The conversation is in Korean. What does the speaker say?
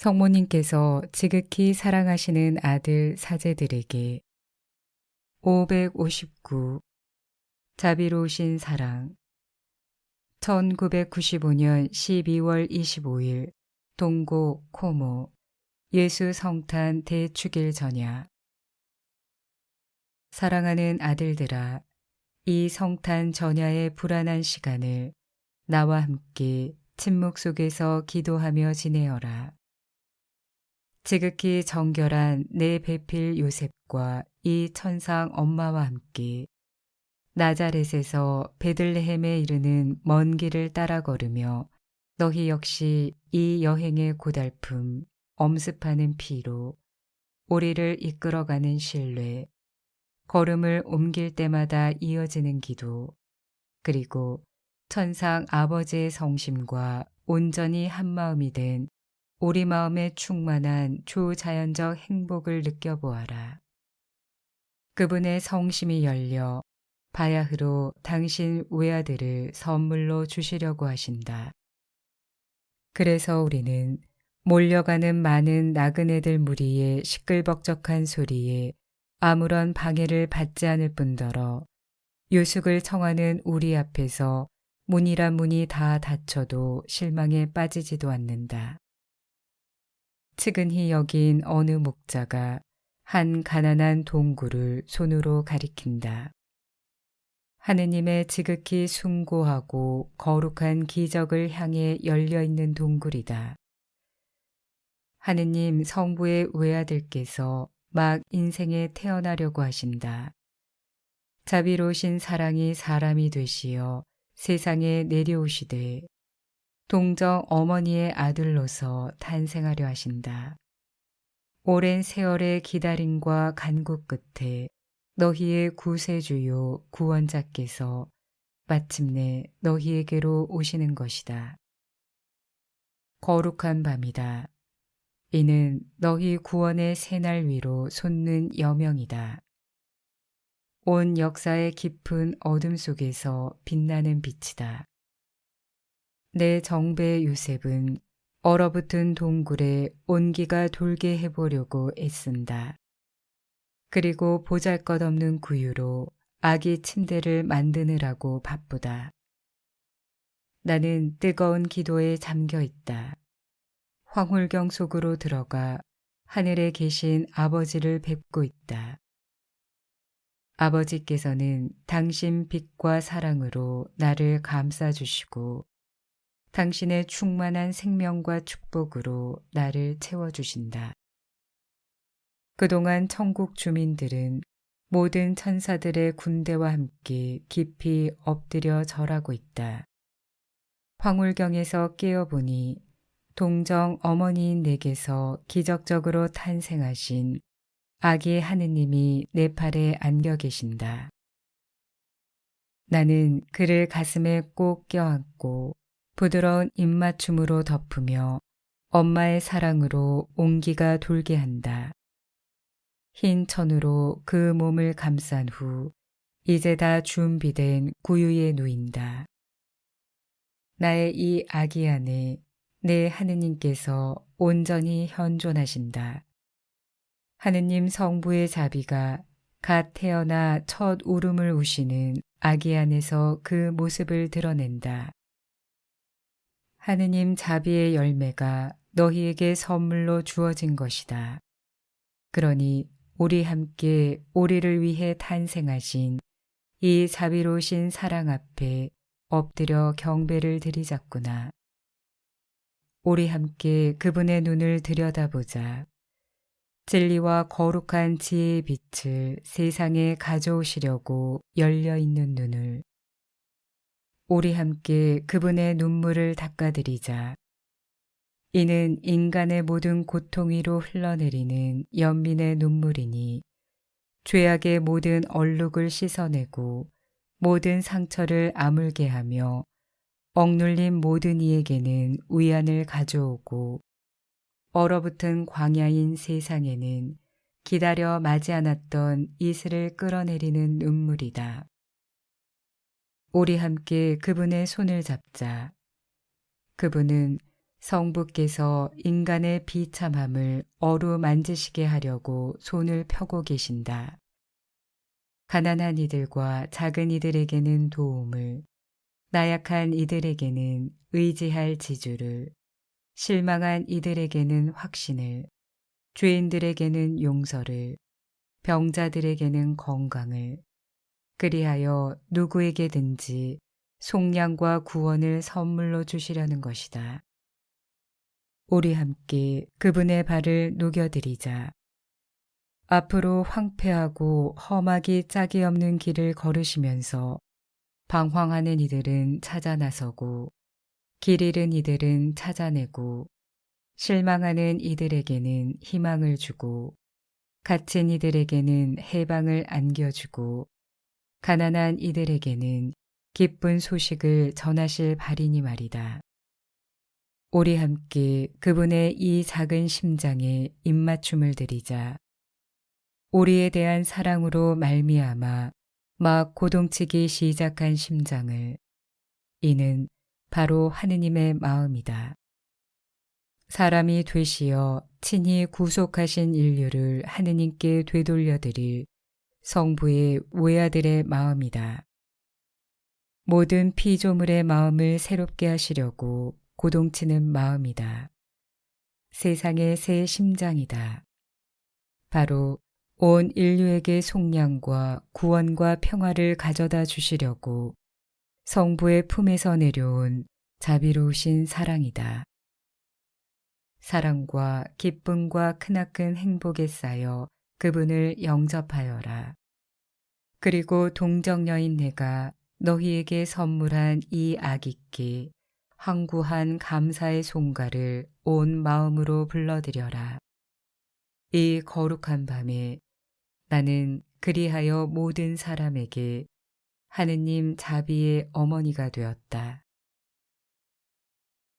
성모님께서 지극히 사랑하시는 아들 사제들에게 559 자비로우신 사랑 1995년 12월 25일 동고 코모 예수 성탄 대축일 전야 사랑하는 아들들아 이 성탄 전야의 불안한 시간을 나와 함께 침묵 속에서 기도하며 지내어라. 지극히 정결한 내 배필 요셉과 이 천상 엄마와 함께 나자렛에서 베들레헴에 이르는 먼 길을 따라 걸으며 너희 역시 이 여행의 고달픔, 엄습하는 피로 우리를 이끌어가는 신뢰, 걸음을 옮길 때마다 이어지는 기도, 그리고 천상 아버지의 성심과 온전히 한마음이 된 우리 마음에 충만한 초자연적 행복을 느껴보아라. 그분의 성심이 열려 바야흐로 당신 외아들을 선물로 주시려고 하신다. 그래서 우리는 몰려가는 많은 나그네들 무리의 시끌벅적한 소리에 아무런 방해를 받지 않을 뿐더러 유숙을 청하는 우리 앞에서 문이란 문이 다 닫혀도 실망에 빠지지도 않는다. 측은히 여긴 어느 목자가 한 가난한 동굴을 손으로 가리킨다. 하느님의 지극히 숭고하고 거룩한 기적을 향해 열려 있는 동굴이다. 하느님 성부의 외아들께서 막 인생에 태어나려고 하신다. 자비로우신 사랑이 사람이 되시어 세상에 내려오시되 동정 어머니의 아들로서 탄생하려 하신다. 오랜 세월의 기다림과 간구 끝에 너희의 구세주요 구원자께서 마침내 너희에게로 오시는 것이다. 거룩한 밤이다. 이는 너희 구원의 새날 위로 솟는 여명이다. 온 역사의 깊은 어둠 속에서 빛나는 빛이다. 내 정배 요셉은 얼어붙은 동굴에 온기가 돌게 해보려고 애쓴다. 그리고 보잘 것 없는 구유로 아기 침대를 만드느라고 바쁘다. 나는 뜨거운 기도에 잠겨 있다. 황홀경 속으로 들어가 하늘에 계신 아버지를 뵙고 있다. 아버지께서는 당신 빛과 사랑으로 나를 감싸주시고 당신의 충만한 생명과 축복으로 나를 채워주신다. 그동안 천국 주민들은 모든 천사들의 군대와 함께 깊이 엎드려 절하고 있다. 황홀경에서 깨어보니 동정 어머니인 내게서 기적적으로 탄생하신 아기 하느님이 내 팔에 안겨 계신다. 나는 그를 가슴에 꼭 껴안고 부드러운 입맞춤으로 덮으며 엄마의 사랑으로 온기가 돌게 한다. 흰 천으로 그 몸을 감싼 후 이제 다 준비된 구유에 누인다. 나의 이 아기 안에 내 하느님께서 온전히 현존하신다. 하느님 성부의 자비가 갓 태어나 첫 울음을 우시는 아기 안에서 그 모습을 드러낸다. 하느님 자비의 열매가 너희에게 선물로 주어진 것이다. 그러니 우리 함께 우리를 위해 탄생하신 이 자비로우신 사랑 앞에 엎드려 경배를 드리자꾸나. 우리 함께 그분의 눈을 들여다보자. 진리와 거룩한 지혜의 빛을 세상에 가져오시려고 열려 있는 눈을 우리 함께 그분의 눈물을 닦아드리자. 이는 인간의 모든 고통 위로 흘러내리는 연민의 눈물이니 죄악의 모든 얼룩을 씻어내고 모든 상처를 아물게 하며 억눌린 모든 이에게는 위안을 가져오고 얼어붙은 광야인 세상에는 기다려 마지 않았던 이슬을 끌어내리는 눈물이다. 우리 함께 그분의 손을 잡자. 그분은 성부께서 인간의 비참함을 어루만지시게 하려고 손을 펴고 계신다. 가난한 이들과 작은 이들에게는 도움을, 나약한 이들에게는 의지할 지주를, 실망한 이들에게는 확신을, 죄인들에게는 용서를, 병자들에게는 건강을, 그리하여 누구에게든지 속량과 구원을 선물로 주시려는 것이다. 우리 함께 그분의 발을 녹여드리자. 앞으로 황폐하고 험하기 짝이 없는 길을 걸으시면서 방황하는 이들은 찾아 나서고 길 잃은 이들은 찾아내고 실망하는 이들에게는 희망을 주고 갇힌 이들에게는 해방을 안겨주고 가난한 이들에게는 기쁜 소식을 전하실 발이니 말이다. 우리 함께 그분의 이 작은 심장에 입맞춤을 드리자. 우리에 대한 사랑으로 말미암아 막 고동치기 시작한 심장을 이는 바로 하느님의 마음이다. 사람이 되시어 친히 구속하신 인류를 하느님께 되돌려 드릴 성부의 외아들의 마음이다. 모든 피조물의 마음을 새롭게 하시려고 고동치는 마음이다. 세상의 새 심장이다. 바로 온 인류에게 속량과 구원과 평화를 가져다 주시려고 성부의 품에서 내려온 자비로우신 사랑이다. 사랑과 기쁨과 크나큰 행복에 쌓여 그분을 영접하여라. 그리고 동정녀인 내가 너희에게 선물한 이 아기께 황구한 감사의 송가를 온 마음으로 불러드려라. 이 거룩한 밤에 나는 그리하여 모든 사람에게 하느님 자비의 어머니가 되었다.